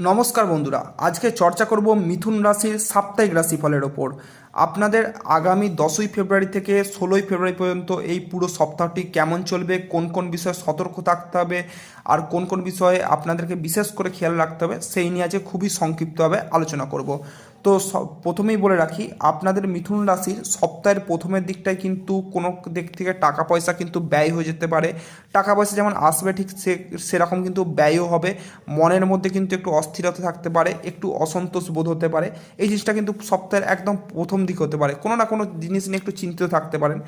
নমস্কার বন্ধুরা আজকে চর্চা করব মিথুন রাশির সাপ্তাহিক রাশিফলের ওপর। আপনাদের আগামী দশই ফেব্রুয়ারি থেকে ষোলোই ফেব্রুয়ারি পর্যন্ত এই পুরো সপ্তাহটি কেমন চলবে, কোন কোন বিষয়ে সতর্ক থাকতে হবে, আর কোন কোন বিষয়ে আপনাদেরকে বিশেষ করে খেয়াল রাখতে হবে, সেই নিয়ে আজকে খুবই সংক্ষিপ্তভাবে আলোচনা করব। তো প্রথমেই বলে রাখি, আপনাদের মিথুন রাশির সপ্তাহের প্রথমের দিকটায় কিন্তু কোনো দিক থেকে টাকা পয়সা কিন্তু ব্যয় হয়ে যেতে পারে। টাকা পয়সা যেমন আসবে ঠিক সে, সেরকম কিন্তু ব্যয়ও হবে। মনের মধ্যে কিন্তু একটু অস্থিরতা থাকতে পারে, একটু অসন্তোষ বোধ হতে পারে। এই জিনিসটা কিন্তু সপ্তাহের একদম প্রথম দিক হতে পারে। কোনো না কোনো জিনিস নিয়ে একটু চিন্তিত থাকতে পারেন।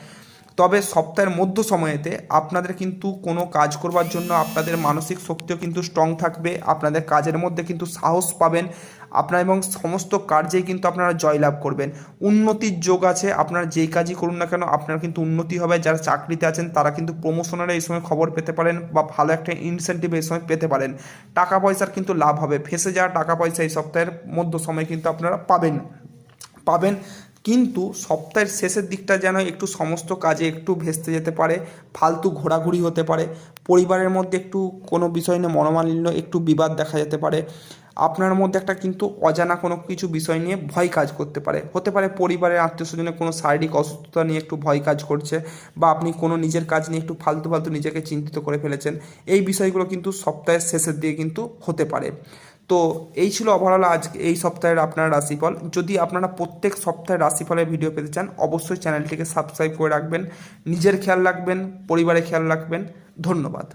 তবে সপ্তাহের মধ্য সময়েতে আপনাদের কিন্তু কোনো কাজ করবার জন্য আপনাদের মানসিক শক্তিও কিন্তু স্ট্রং থাকবে। আপনাদের কাজের মধ্যে কিন্তু সাহস পাবেন। আপনার এবং সমস্ত কার্যেই কিন্তু আপনারা জয়লাভ করবেন। উন্নতির যোগ আছে। আপনারা যেই কাজই করুন না কেন, আপনার কিন্তু উন্নতি হবে। যারা চাকরিতে আছেন, তারা কিন্তু প্রমোশনের এই সময় খবর পেতে পারেন বা ভালো একটা ইনসেন্টিভ এই সময় পেতে পারেন। টাকা পয়সার কিন্তু লাভ হবে। ফেসে যাওয়া টাকা পয়সা এই সপ্তাহের মধ্য সময় কিন্তু আপনারা পাবেন। পাবেন। কিন্তু সপ্তাহের শেষের দিকটা যেন একটু সমস্ত কাজে একটু ভেস্তে যেতে পারে, ফালতু ঘোরাঘুরি হতে পারে, পরিবারের মধ্যে একটু কোনো বিষয় নিয়ে মনোমালিন্য, একটু বিবাদ দেখা যেতে পারে, আপনার মধ্যে একটা কিন্তু অজানা কোনো কিছু বিষয় নিয়ে ভয় কাজ করতে পারে। হতে পারে পরিবারের আত্মীয় স্বজনের কোনো শারীরিক অসুস্থতা নিয়ে একটু ভয় কাজ করছে, বা আপনি কোনো নিজের কাজ নিয়ে একটু ফালতু ফালতু নিজেকে চিন্তিত করে ফেলেছেন, এই বিষয়গুলো কিন্তু সপ্তাহের শেষের দিকে কিন্তু হতে পারে। তো এই ছিল ওভারঅল আজ এই সপ্তাহের আপনার রাশিফল। যদি আপনারা প্রত্যেক সপ্তাহের রাশিফলের ভিডিও পেতে চান, অবশ্যই চ্যানেলটিকে সাবস্ক্রাইব করে রাখবেন। নিজের খেয়াল রাখবেন, পরিবারের খেয়াল রাখবেন। ধন্যবাদ।